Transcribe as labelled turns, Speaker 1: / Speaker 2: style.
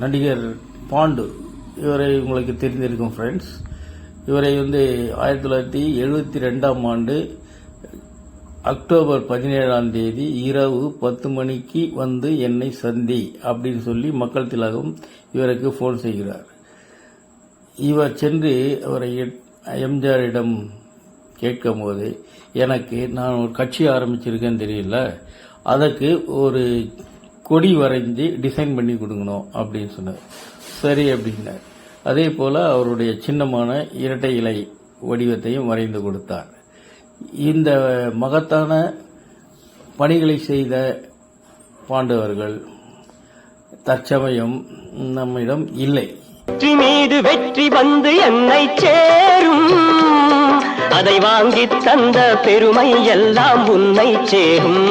Speaker 1: நடிகர் பாண்டு. இவரை உங்களுக்கு தெரிந்திருக்கும் ஃப்ரெண்ட்ஸ் இவரை வந்து ஆயிரத்தி தொள்ளாயிரத்தி எழுபத்தி ரெண்டாம் ஆண்டு அக்டோபர் பதினேழாம் தேதி இரவு பத்து மணிக்கு வந்து என்னை சந்தி அப்படின்னு சொல்லி மக்கள் திலகம் இவருக்கு ஃபோன் செய்கிறார். இவர் சென்று அவரை எம்ஜிஆரிடம் கேட்கும்போது எனக்கு நான் ஒரு கட்சி ஆரம்பிச்சிருக்கேன்னு தெரியல. அதற்கு ஒரு கொடி வரைஞ்சி டிசைன் பண்ணி கொடுக்கணும் அப்படின்னு சொன்னார். சரி அப்படின்னார். அதே போல் அவருடைய சின்னமான இரட்டை இலை வடிவத்தையும் வரைந்து கொடுத்தார். இந்த மகத்தான பணிகளை செய்த பாண்டவர்கள் தற்சமயம் நம்மிடம் இல்லை.
Speaker 2: வெற்றி மீது வெற்றி வந்து என்னை சேரும். அதை வாங்கி தந்த பெருமை எல்லாம் உன்னை சேரும்.